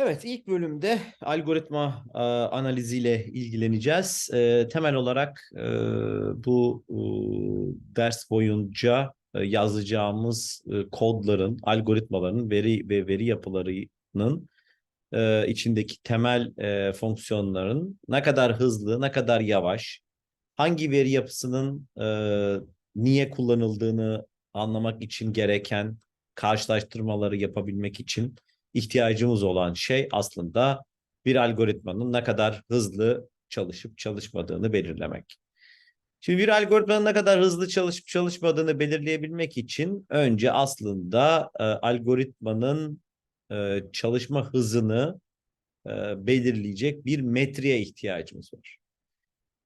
Evet, ilk bölümde algoritma e, analiziyle ilgileneceğiz. E, temel olarak e, bu e, ders boyunca e, yazacağımız e, kodların, algoritmaların, veri ve veri yapılarının e, içindeki temel e, fonksiyonların ne kadar hızlı, ne kadar yavaş, hangi veri yapısının e, niye kullanıldığını anlamak için gereken karşılaştırmaları yapabilmek için ihtiyacımız olan şey aslında bir algoritmanın ne kadar hızlı çalışıp çalışmadığını belirlemek. Şimdi bir algoritmanın ne kadar hızlı çalışıp çalışmadığını belirleyebilmek için önce aslında e, algoritmanın e, çalışma hızını e, belirleyecek bir metriğe ihtiyacımız var.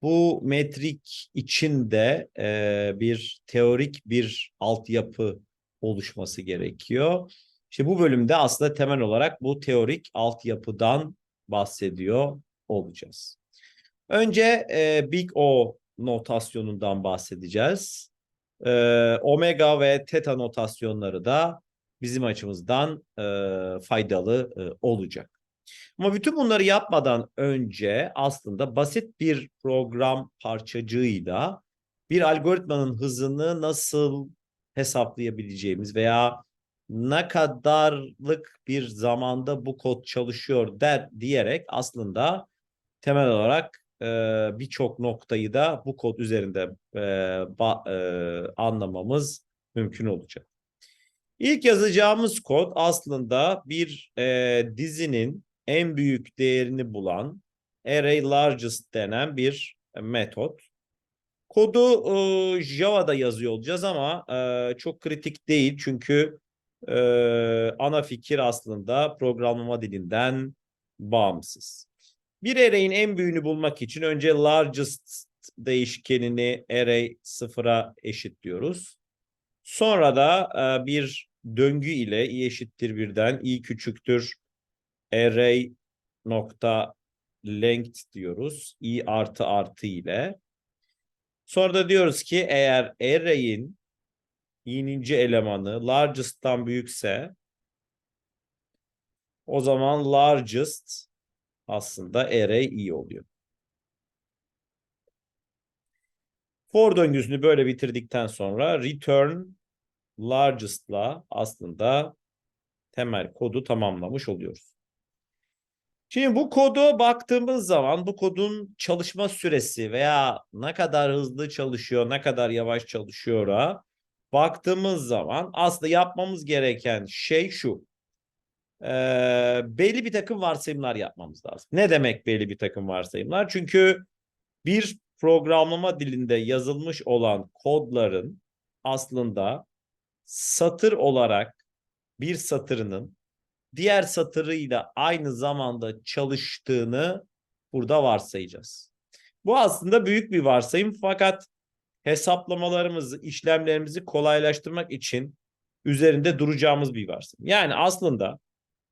Bu metrik içinde e, bir teorik bir altyapı oluşması gerekiyor. İşte bu bölümde aslında temel olarak bu teorik altyapıdan bahsediyor olacağız. Önce e, Big O notasyonundan bahsedeceğiz. E, omega ve teta notasyonları da bizim açımızdan e, faydalı e, olacak. Ama bütün bunları yapmadan önce aslında basit bir program parçacığıyla bir algoritmanın hızını nasıl hesaplayabileceğimiz veya ne kadarlık bir zamanda bu kod çalışıyor der diyerek aslında temel olarak e, birçok noktayı da bu kod üzerinde e, ba, e, anlamamız mümkün olacak. İlk yazacağımız kod aslında bir e, dizinin en büyük değerini bulan array largest denen bir metot. Kodu e, Java'da yazıyor olacağız ama e, çok kritik değil çünkü e, ana fikir aslında programlama dilinden bağımsız. Bir array'in en büyüğünü bulmak için önce largest değişkenini array sıfıra eşitliyoruz. Sonra da e, bir döngü ile i eşittir birden i küçüktür array nokta length diyoruz. i artı artı ile. Sonra da diyoruz ki eğer array'in i'ninci elemanı largest'tan büyükse o zaman largest aslında array i oluyor. For döngüsünü böyle bitirdikten sonra return largest'la aslında temel kodu tamamlamış oluyoruz. Şimdi bu kodu baktığımız zaman bu kodun çalışma süresi veya ne kadar hızlı çalışıyor, ne kadar yavaş çalışıyor'a baktığımız zaman aslında yapmamız gereken şey şu. Ee, belli bir takım varsayımlar yapmamız lazım. Ne demek belli bir takım varsayımlar? Çünkü bir programlama dilinde yazılmış olan kodların aslında satır olarak bir satırının diğer satırıyla aynı zamanda çalıştığını burada varsayacağız. Bu aslında büyük bir varsayım fakat hesaplamalarımızı, işlemlerimizi kolaylaştırmak için üzerinde duracağımız bir varsayım. Yani aslında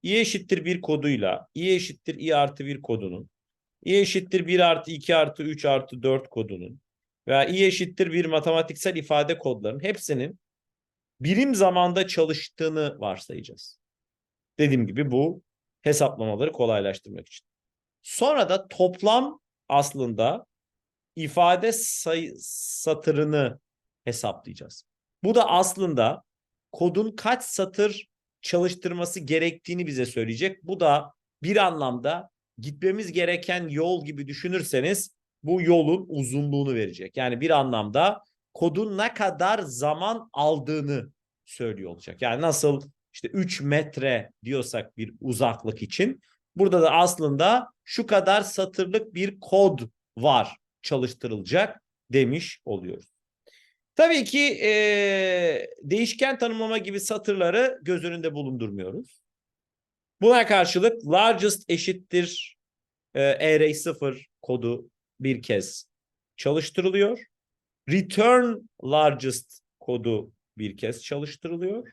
i eşittir bir koduyla i eşittir i artı bir kodunun i eşittir 1 artı 2 artı 3 artı 4 kodunun veya i eşittir bir matematiksel ifade kodlarının hepsinin birim zamanda çalıştığını varsayacağız. Dediğim gibi bu hesaplamaları kolaylaştırmak için. Sonra da toplam aslında ifade sayı satırını hesaplayacağız. Bu da aslında kodun kaç satır çalıştırması gerektiğini bize söyleyecek. Bu da bir anlamda gitmemiz gereken yol gibi düşünürseniz bu yolun uzunluğunu verecek. Yani bir anlamda kodun ne kadar zaman aldığını söylüyor olacak. Yani nasıl işte 3 metre diyorsak bir uzaklık için burada da aslında şu kadar satırlık bir kod var çalıştırılacak demiş oluyoruz. Tabii ki e, değişken tanımlama gibi satırları göz önünde bulundurmuyoruz. Buna karşılık largest eşittir e, array 0 kodu bir kez çalıştırılıyor. Return largest kodu bir kez çalıştırılıyor.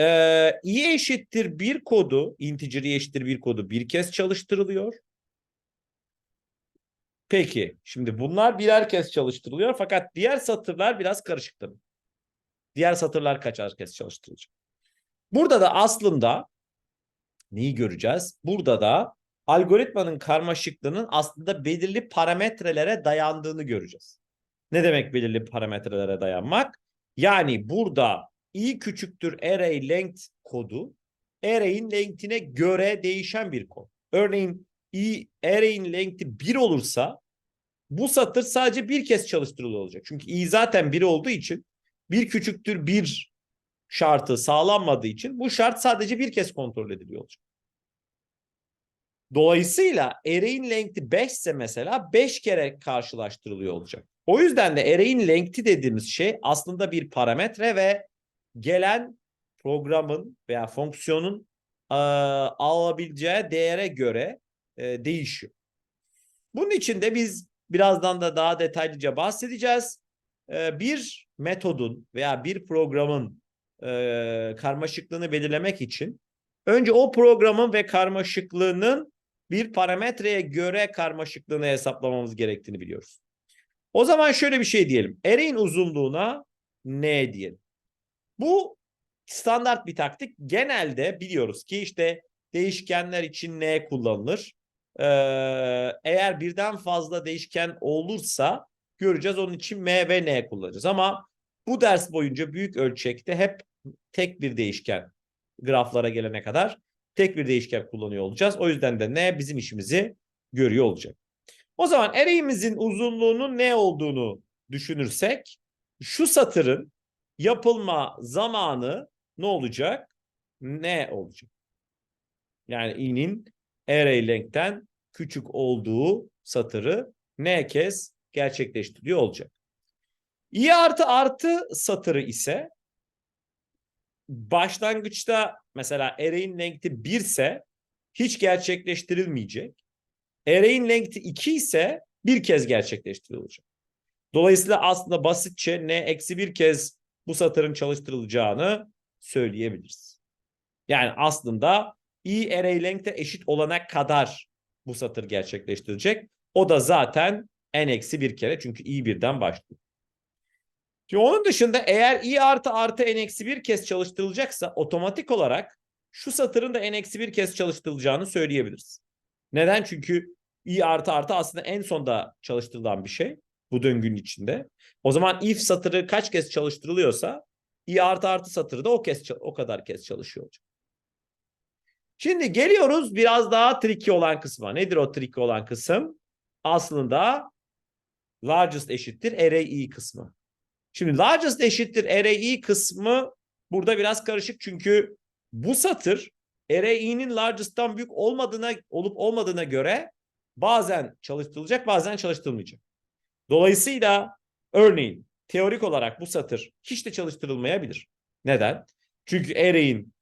Ee, i eşittir bir kodu, integer i eşittir bir kodu bir kez çalıştırılıyor. Peki, şimdi bunlar birer kez çalıştırılıyor fakat diğer satırlar biraz karışık tabii. Diğer satırlar kaçar kez çalıştırılacak. Burada da aslında neyi göreceğiz? Burada da algoritmanın karmaşıklığının aslında belirli parametrelere dayandığını göreceğiz. Ne demek belirli parametrelere dayanmak? Yani burada i küçüktür array length kodu array'in length'ine göre değişen bir kod. Örneğin i array'in length'i 1 olursa bu satır sadece bir kez çalıştırılıyor olacak. Çünkü i zaten 1 olduğu için bir küçüktür 1 şartı sağlanmadığı için bu şart sadece bir kez kontrol ediliyor olacak. Dolayısıyla array'in length'i 5 ise mesela 5 kere karşılaştırılıyor olacak. O yüzden de array'in length'i dediğimiz şey aslında bir parametre ve gelen programın veya fonksiyonun e, alabileceği değere göre e, değişiyor. Bunun için de biz birazdan da daha detaylıca bahsedeceğiz. E, bir metodun veya bir programın e, karmaşıklığını belirlemek için önce o programın ve karmaşıklığının bir parametreye göre karmaşıklığını hesaplamamız gerektiğini biliyoruz. O zaman şöyle bir şey diyelim. Array'in uzunluğuna n diyelim. Bu standart bir taktik. Genelde biliyoruz ki işte değişkenler için n kullanılır. Ee, eğer birden fazla değişken olursa göreceğiz. Onun için m ve n kullanacağız. Ama bu ders boyunca büyük ölçekte hep tek bir değişken graflara gelene kadar tek bir değişken kullanıyor olacağız. O yüzden de ne bizim işimizi görüyor olacak. O zaman array'imizin uzunluğunun ne olduğunu düşünürsek şu satırın yapılma zamanı ne olacak? Ne olacak? Yani i'nin array length'ten küçük olduğu satırı ne kez gerçekleştiriyor olacak. i artı artı satırı ise başlangıçta mesela array'in length'i 1 ise hiç gerçekleştirilmeyecek. Array'in length'i 2 ise bir kez gerçekleştirilecek. Dolayısıyla aslında basitçe ne eksi bir kez bu satırın çalıştırılacağını söyleyebiliriz. Yani aslında i array length'e eşit olana kadar bu satır gerçekleştirecek. O da zaten n eksi bir kere çünkü i birden başlıyor. Şimdi onun dışında eğer i artı artı n eksi bir kez çalıştırılacaksa otomatik olarak şu satırın da n eksi bir kez çalıştırılacağını söyleyebiliriz. Neden? Çünkü i artı artı aslında en sonda çalıştırılan bir şey bu döngünün içinde. O zaman if satırı kaç kez çalıştırılıyorsa i artı artı satırı da o kez o kadar kez çalışıyor olacak. Şimdi geliyoruz biraz daha tricky olan kısma. Nedir o tricky olan kısım? Aslında largest eşittir array i kısmı. Şimdi largest eşittir array i kısmı burada biraz karışık çünkü bu satır array i'nin largest'tan büyük olmadığına olup olmadığına göre bazen çalıştırılacak bazen çalıştırılmayacak. Dolayısıyla örneğin teorik olarak bu satır hiç de çalıştırılmayabilir. Neden? Çünkü array'in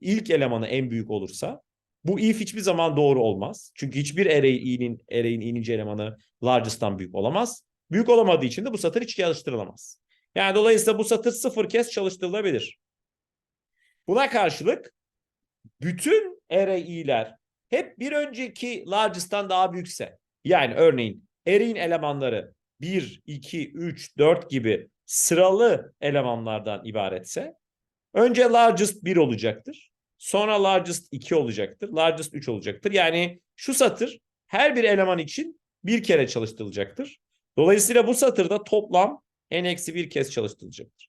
ilk elemanı en büyük olursa bu if hiçbir zaman doğru olmaz. Çünkü hiçbir array i'nin array'in i'ninci elemanı largest'tan büyük olamaz. Büyük olamadığı için de bu satır hiç çalıştırılamaz. Yani dolayısıyla bu satır sıfır kez çalıştırılabilir. Buna karşılık bütün array i'ler hep bir önceki largest'tan daha büyükse yani örneğin array'in elemanları 1, 2, 3, 4 gibi sıralı elemanlardan ibaretse önce largest 1 olacaktır. Sonra largest 2 olacaktır. Largest 3 olacaktır. Yani şu satır her bir eleman için bir kere çalıştırılacaktır. Dolayısıyla bu satırda toplam n-1 kez çalıştırılacaktır.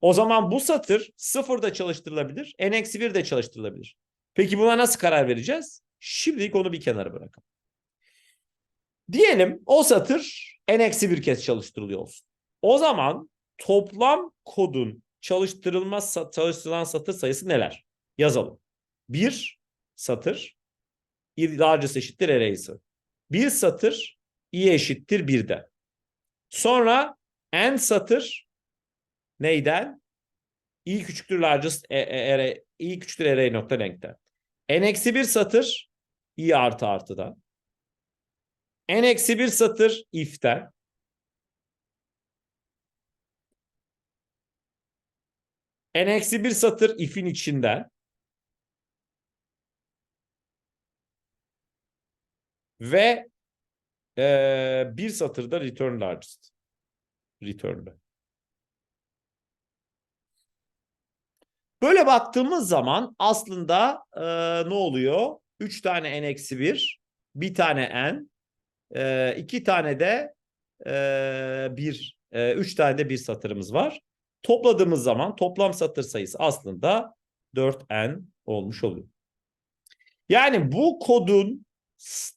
O zaman bu satır sıfırda çalıştırılabilir, n-1 de çalıştırılabilir. Peki buna nasıl karar vereceğiz? Şimdilik onu bir kenara bırakalım. Diyelim o satır n-1 kez çalıştırılıyor olsun. O zaman toplam kodun çalıştırılma çalıştırılan satır sayısı neler? Yazalım. Bir satır largest eşittir array'si. Bir satır i eşittir birden. Sonra n satır neyden? i küçüktür largest e, e, array, i küçüktür array nokta length'ten. n eksi bir satır i artı artıdan. n eksi bir satır if'ten. N eksi bir satır if'in içinden. Ve e, bir satırda return largest. Return'da. Böyle baktığımız zaman aslında e, ne oluyor? 3 tane n eksi 1, bir tane n, e, iki tane de e, bir, e, üç tane de bir satırımız var. Topladığımız zaman toplam satır sayısı aslında 4n olmuş oluyor. Yani bu kodun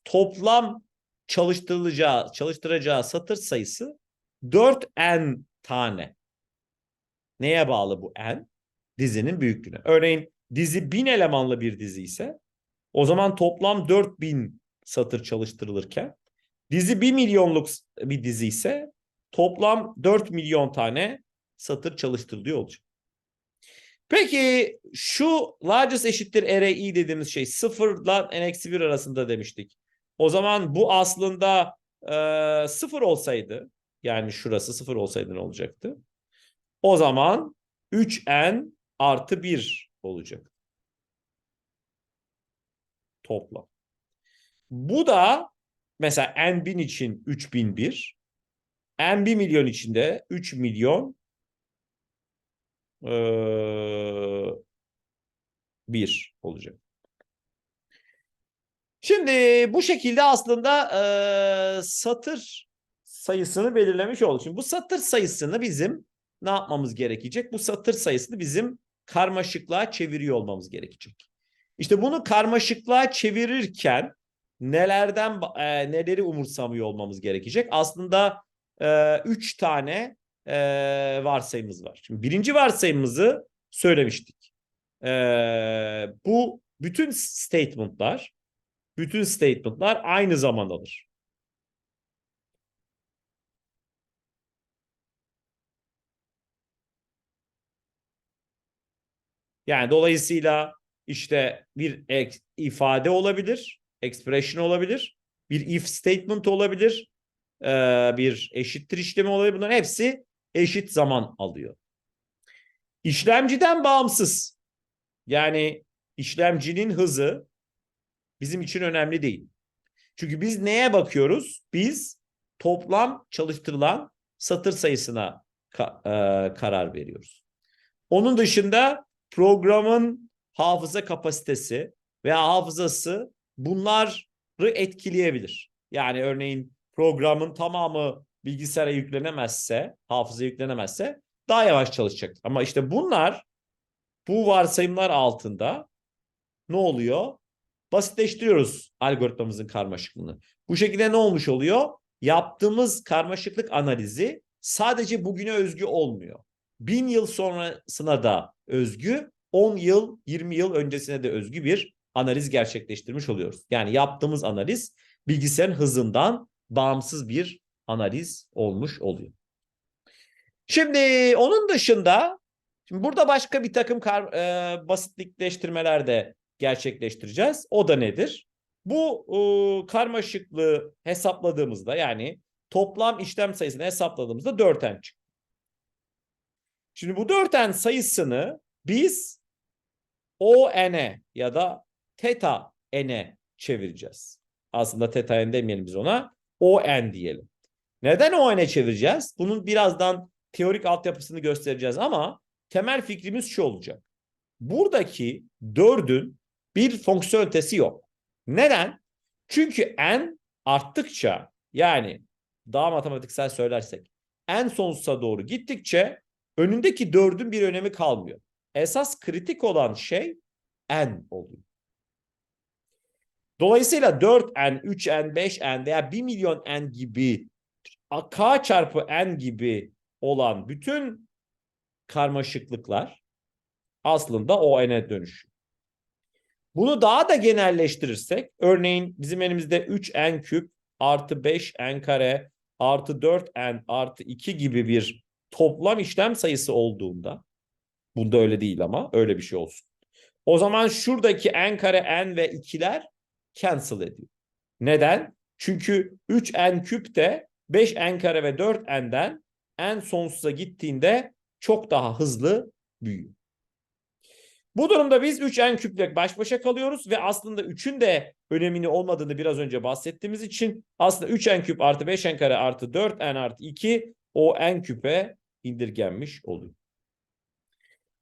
toplam çalıştırılacağı, çalıştıracağı satır sayısı 4n tane. Neye bağlı bu n? Dizinin büyüklüğüne. Örneğin dizi 1000 elemanlı bir dizi ise o zaman toplam 4000 satır çalıştırılırken dizi 1 milyonluk bir dizi ise toplam 4 milyon tane satır çalıştırılıyor olacak. Peki şu largest eşittir array dediğimiz şey sıfırla n-1 arasında demiştik. O zaman bu aslında e, sıfır olsaydı yani şurası sıfır olsaydı ne olacaktı? O zaman 3n artı 1 olacak. Toplam. Bu da mesela n bin için 3001, n 1 milyon için de 3 milyon 1 olacak. Şimdi bu şekilde aslında e, satır sayısını belirlemiş olduk. Şimdi bu satır sayısını bizim ne yapmamız gerekecek? Bu satır sayısını bizim karmaşıklığa çeviriyor olmamız gerekecek. İşte bunu karmaşıklığa çevirirken nelerden e, neleri umursamıyor olmamız gerekecek? Aslında e, üç tane e, varsayımız var. Şimdi birinci varsayımımızı söylemiştik. E, bu bütün statement'lar bütün statement'lar aynı zamandadır. Yani dolayısıyla işte bir ifade olabilir, expression olabilir, bir if statement olabilir, bir eşittir işlemi olabilir. Bunların hepsi eşit zaman alıyor. İşlemciden bağımsız. Yani işlemcinin hızı bizim için önemli değil. Çünkü biz neye bakıyoruz? Biz toplam çalıştırılan satır sayısına ka e karar veriyoruz. Onun dışında programın hafıza kapasitesi veya hafızası bunları etkileyebilir. Yani örneğin programın tamamı bilgisayara yüklenemezse, hafıza yüklenemezse daha yavaş çalışacak. Ama işte bunlar bu varsayımlar altında ne oluyor? Basitleştiriyoruz algoritmamızın karmaşıklığını. Bu şekilde ne olmuş oluyor? Yaptığımız karmaşıklık analizi sadece bugüne özgü olmuyor. Bin yıl sonrasına da özgü, 10 yıl, 20 yıl öncesine de özgü bir analiz gerçekleştirmiş oluyoruz. Yani yaptığımız analiz bilgisayarın hızından bağımsız bir analiz olmuş oluyor. Şimdi onun dışında şimdi burada başka bir takım kar, e, basitlikleştirmeler de gerçekleştireceğiz. O da nedir? Bu e, karmaşıklığı hesapladığımızda yani toplam işlem sayısını hesapladığımızda 4n çıktı. Şimdi bu 4n sayısını biz ON'e ya da teta n'e çevireceğiz. Aslında teta n demeyelim biz ona. ON diyelim. Neden ON'e çevireceğiz? Bunun birazdan teorik altyapısını göstereceğiz ama temel fikrimiz şu olacak. Buradaki 4'ün bir fonksiyon ötesi yok. Neden? Çünkü n arttıkça yani daha matematiksel söylersek n sonsuza doğru gittikçe önündeki 4'ün bir önemi kalmıyor. Esas kritik olan şey n oluyor. Dolayısıyla 4n, 3n, 5n veya 1 milyon n gibi k çarpı n gibi olan bütün karmaşıklıklar aslında o n'e dönüşüyor. Bunu daha da genelleştirirsek örneğin bizim elimizde 3n küp artı 5n kare artı 4n artı 2 gibi bir toplam işlem sayısı olduğunda bunda öyle değil ama öyle bir şey olsun. O zaman şuradaki n kare n ve 2'ler cancel ediyor. Neden? Çünkü 3n küp de 5n kare ve 4n'den n sonsuza gittiğinde çok daha hızlı büyüyor. Bu durumda biz 3n küple baş başa kalıyoruz ve aslında 3'ün de önemini olmadığını biraz önce bahsettiğimiz için aslında 3n küp artı 5n kare artı 4n artı 2 o n küpe indirgenmiş oluyor.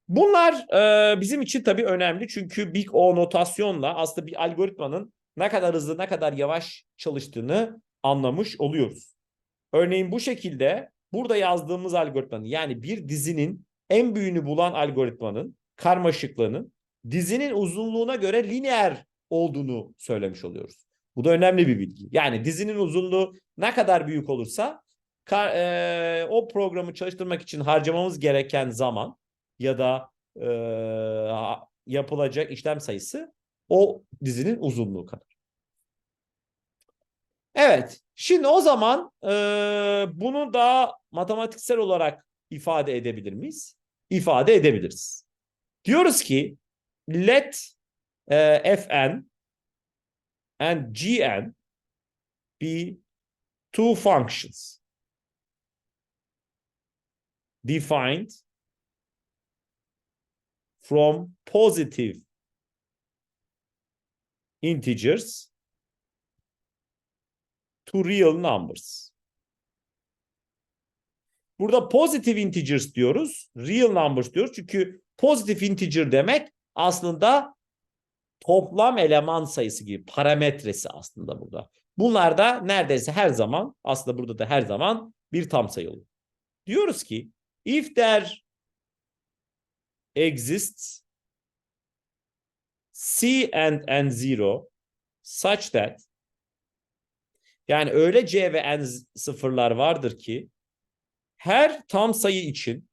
Bunlar e, bizim için tabii önemli çünkü Big O notasyonla aslında bir algoritmanın ne kadar hızlı ne kadar yavaş çalıştığını anlamış oluyoruz. Örneğin bu şekilde burada yazdığımız algoritmanın yani bir dizinin en büyüğünü bulan algoritmanın karmaşıklığının dizinin uzunluğuna göre lineer olduğunu söylemiş oluyoruz. Bu da önemli bir bilgi. Yani dizinin uzunluğu ne kadar büyük olursa e, o programı çalıştırmak için harcamamız gereken zaman ya da e, yapılacak işlem sayısı o dizinin uzunluğu kadar. Evet. Şimdi o zaman e, bunu daha matematiksel olarak ifade edebilir miyiz? İfade edebiliriz. Diyoruz ki let e, fn and gn be two functions defined from positive integers to real numbers. Burada positive integers diyoruz, real numbers diyoruz. Çünkü positive integer demek aslında toplam eleman sayısı gibi parametresi aslında burada. Bunlar da neredeyse her zaman aslında burada da her zaman bir tam sayı oluyor. Diyoruz ki if there exists C and N0 such that yani öyle C ve N sıfırlar vardır ki her tam sayı için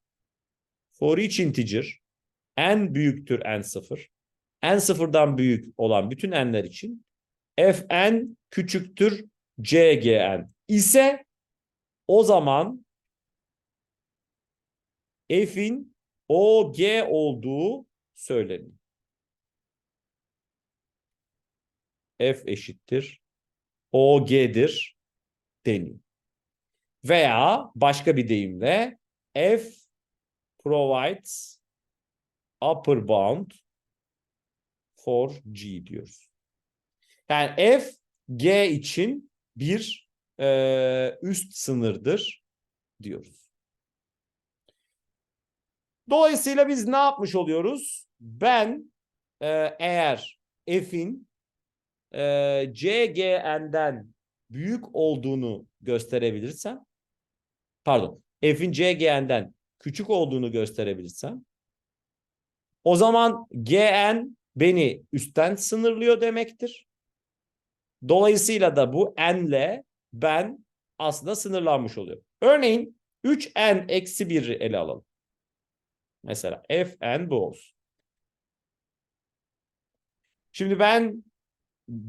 for each integer n büyüktür n sıfır n sıfırdan büyük olan bütün n'ler için fn küçüktür cgn ise o zaman f'in OG olduğu söyleniyor. F eşittir OG'dir deniyor. Veya başka bir deyimle F provides upper bound for G diyoruz. Yani F G için bir e, üst sınırdır diyoruz. Dolayısıyla biz ne yapmış oluyoruz? Ben e, eğer F'in e, CGN'den büyük olduğunu gösterebilirsem pardon F'in CGN'den küçük olduğunu gösterebilirsem o zaman GN beni üstten sınırlıyor demektir. Dolayısıyla da bu n'le ben aslında sınırlanmış oluyor. Örneğin 3n eksi 1'i ele alalım. Mesela fn bu olsun. Şimdi ben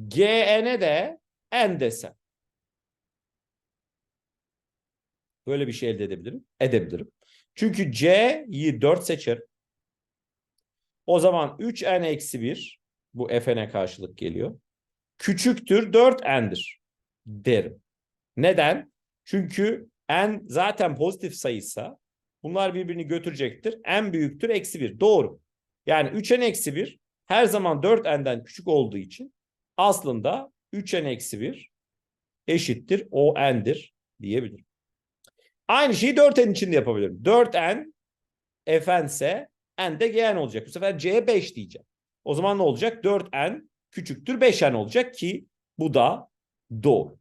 gn'e de n desem. Böyle bir şey elde edebilirim. Edebilirim. Çünkü c'yi 4 seçer. O zaman 3n eksi 1 bu fn'e karşılık geliyor. Küçüktür 4n'dir derim. Neden? Çünkü n zaten pozitif sayıysa bunlar birbirini götürecektir. n büyüktür eksi 1. Doğru. Yani 3n eksi 1 her zaman 4n'den küçük olduğu için aslında 3n eksi 1 eşittir o n'dir diyebilirim. Aynı şeyi 4n için de yapabilirim. 4n fn ise n de gn olacak. Bu sefer c 5 diyeceğim. O zaman ne olacak? 4n küçüktür 5n olacak ki bu da doğru.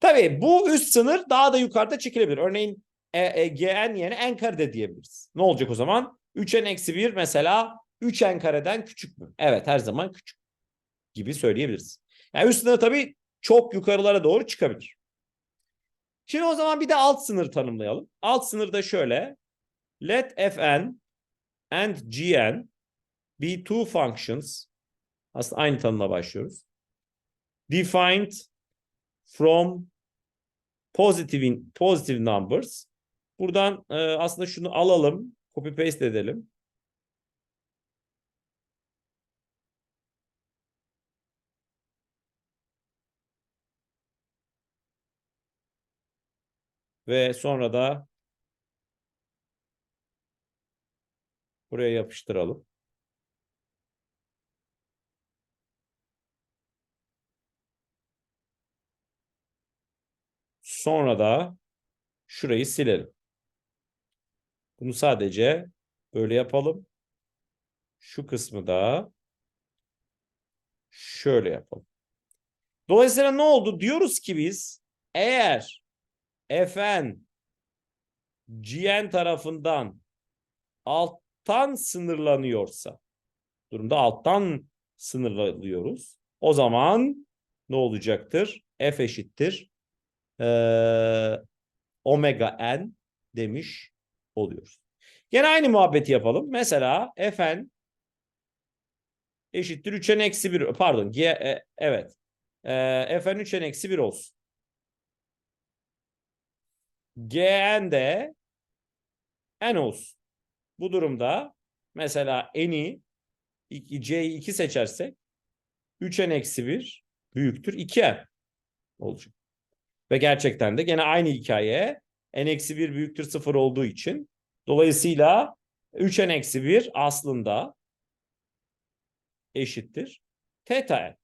Tabii bu üst sınır daha da yukarıda çekilebilir. Örneğin e, e, gn yerine n kare de diyebiliriz. Ne olacak o zaman? 3n eksi 1 mesela 3n kareden küçük mü? Evet her zaman küçük gibi söyleyebiliriz. Yani üst sınır tabii çok yukarılara doğru çıkabilir. Şimdi o zaman bir de alt sınır tanımlayalım. Alt sınır da şöyle. Let fn and gn be two functions. Aslında aynı tanımla başlıyoruz. Defined from positive, positive numbers. Buradan e, aslında şunu alalım. Copy paste edelim. Ve sonra da buraya yapıştıralım. Sonra da şurayı silelim. Bunu sadece Böyle yapalım. Şu kısmı da şöyle yapalım. Dolayısıyla ne oldu? Diyoruz ki biz eğer fn gn tarafından alttan sınırlanıyorsa durumda alttan sınırlıyoruz. O zaman ne olacaktır? F eşittir ee, omega n demiş oluyoruz. Gene aynı muhabbeti yapalım. Mesela fn eşittir 3'en eksi 1. Pardon. G, e, evet. E, fn 3'en eksi 1 olsun. Gn de n olsun. Bu durumda mesela n'i c'yi 2 seçersek 3n eksi 1 büyüktür 2n olacak. Ve gerçekten de gene aynı hikaye n eksi 1 büyüktür 0 olduğu için dolayısıyla 3n eksi 1 aslında eşittir theta n.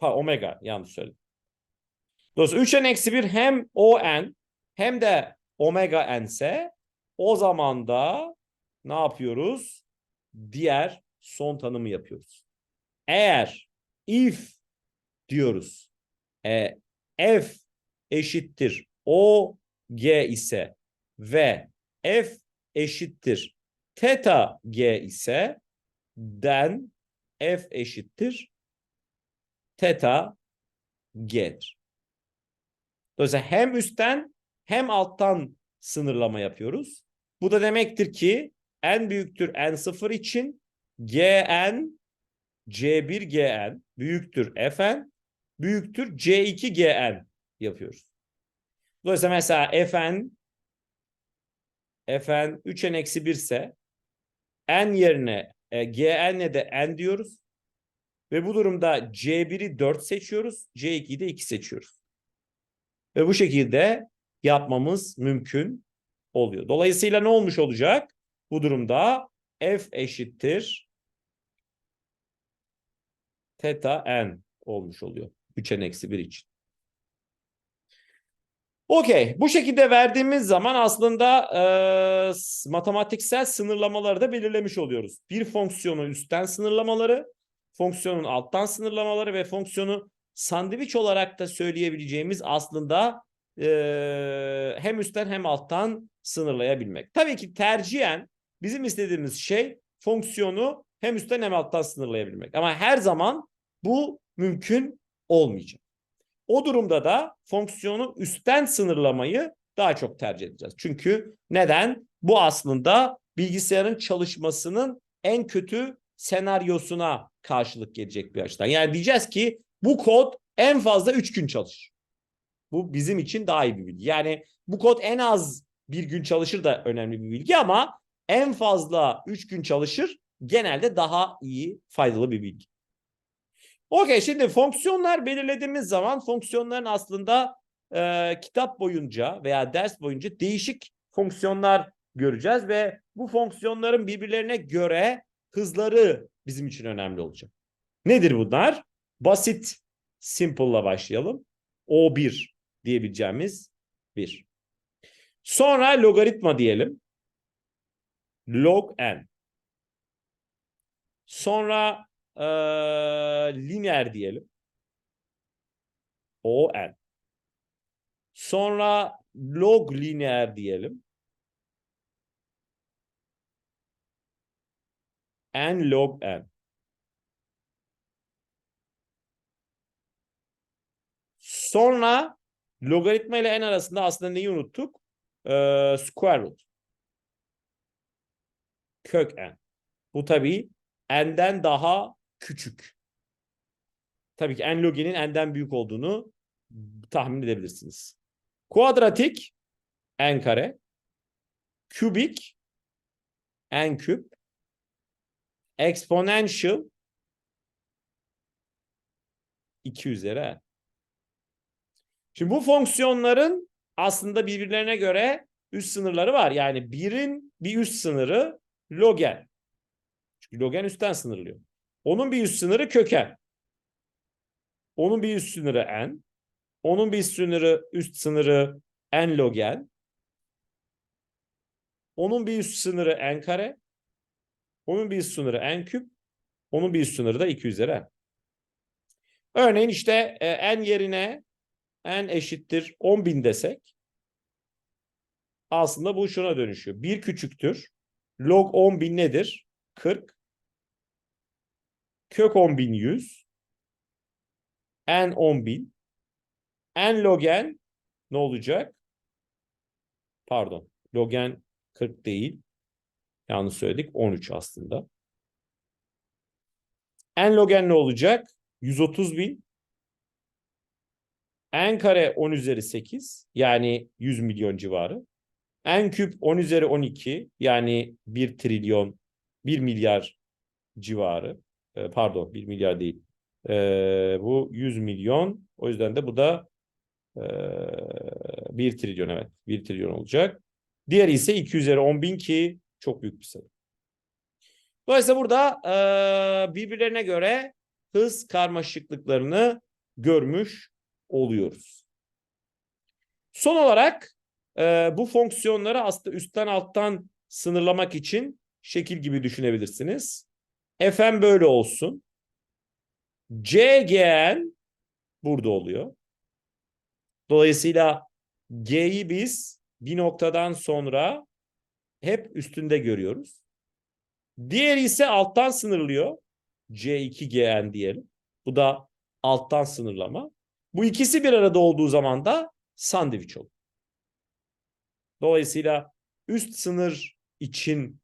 Ha, omega yanlış söyledim. Dolayısıyla 3n eksi 1 hem o n hem de omega n ise o zaman da ne yapıyoruz? Diğer son tanımı yapıyoruz. Eğer if diyoruz e, f eşittir o g ise ve f eşittir theta g ise den f eşittir theta g'dir. Dolayısıyla hem üstten hem alttan sınırlama yapıyoruz. Bu da demektir ki n büyüktür n0 için gn c1 gn büyüktür fn büyüktür c2 gn yapıyoruz. Dolayısıyla mesela fn fn 3n eksi 1 ise n yerine e, gn'e de n diyoruz. Ve bu durumda c1'i 4 seçiyoruz. c2'yi de 2 seçiyoruz. Ve bu şekilde yapmamız mümkün oluyor. Dolayısıyla ne olmuş olacak? Bu durumda f eşittir theta n olmuş oluyor. 3n eksi 1 için. Okey. Bu şekilde verdiğimiz zaman aslında e, matematiksel sınırlamaları da belirlemiş oluyoruz. Bir fonksiyonu üstten sınırlamaları, fonksiyonun alttan sınırlamaları ve fonksiyonu sandviç olarak da söyleyebileceğimiz aslında e, hem üstten hem alttan sınırlayabilmek. Tabii ki tercihen bizim istediğimiz şey fonksiyonu hem üstten hem alttan sınırlayabilmek. Ama her zaman bu mümkün olmayacak. O durumda da fonksiyonu üstten sınırlamayı daha çok tercih edeceğiz. Çünkü neden? Bu aslında bilgisayarın çalışmasının en kötü senaryosuna karşılık gelecek bir açıdan. Yani diyeceğiz ki bu kod en fazla 3 gün çalışır. Bu bizim için daha iyi bir bilgi. Yani bu kod en az bir gün çalışır da önemli bir bilgi ama en fazla 3 gün çalışır genelde daha iyi, faydalı bir bilgi. Okey şimdi fonksiyonlar belirlediğimiz zaman fonksiyonların aslında e, kitap boyunca veya ders boyunca değişik fonksiyonlar göreceğiz ve bu fonksiyonların birbirlerine göre hızları bizim için önemli olacak. Nedir bunlar? Basit simple'la başlayalım. O1 diyebileceğimiz bir. Sonra logaritma diyelim. Log n. Sonra e, lineer diyelim. O n. Sonra log lineer diyelim. n log n. Sonra logaritma ile n arasında aslında neyi unuttuk? Ee, square root. Kök n. Bu tabii n'den daha küçük. Tabii ki n log n'in n'den büyük olduğunu tahmin edebilirsiniz. Kuadratik n kare. Kübik n küp. Exponential 2 üzeri n. Şimdi bu fonksiyonların aslında birbirlerine göre üst sınırları var. Yani birin bir üst sınırı logen. Çünkü logen üstten sınırlıyor. Onun bir üst sınırı köken. Onun bir üst sınırı n. Onun bir üst sınırı üst sınırı n logen. Onun bir üst sınırı n kare. Onun bir üst sınırı n küp. Onun bir üst sınırı da 2 üzeri n. Örneğin işte e, n yerine n eşittir 10.000 desek aslında bu şuna dönüşüyor. 1 küçüktür. Log 10.000 nedir? 40. Kök 10.000 100. N 10.000. N log n ne olacak? Pardon. Log n 40 değil. Yanlış söyledik. 13 aslında. N log n ne olacak? 130 bin. N kare 10 üzeri 8 yani 100 milyon civarı. N küp 10 üzeri 12 yani 1 trilyon 1 milyar civarı. Ee, pardon 1 milyar değil. Ee, bu 100 milyon. O yüzden de bu da ee, 1 trilyon evet. 1 trilyon olacak. Diğer ise 2 üzeri 10 bin ki çok büyük bir sayı. Dolayısıyla burada ee, birbirlerine göre hız karmaşıklıklarını görmüş oluyoruz. Son olarak e, bu fonksiyonları aslında üstten alttan sınırlamak için şekil gibi düşünebilirsiniz. Fm böyle olsun. Cgn burada oluyor. Dolayısıyla G'yi biz bir noktadan sonra hep üstünde görüyoruz. Diğeri ise alttan sınırlıyor. C2GN diyelim. Bu da alttan sınırlama. Bu ikisi bir arada olduğu zaman da sandviç olur. Dolayısıyla üst sınır için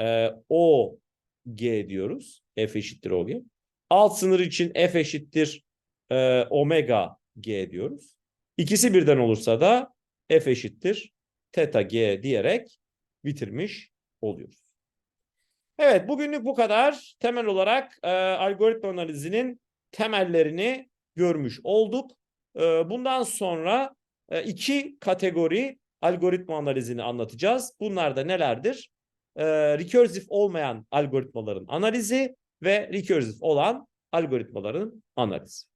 e, O G diyoruz. F eşittir O G. Alt sınır için F eşittir e, omega G diyoruz. İkisi birden olursa da F eşittir teta G diyerek bitirmiş oluyoruz. Evet bugünlük bu kadar. Temel olarak e, algoritma analizinin temellerini görmüş olduk. E, bundan sonra e, iki kategori algoritma analizini anlatacağız. Bunlar da nelerdir? E, recursive olmayan algoritmaların analizi ve recursive olan algoritmaların analizi.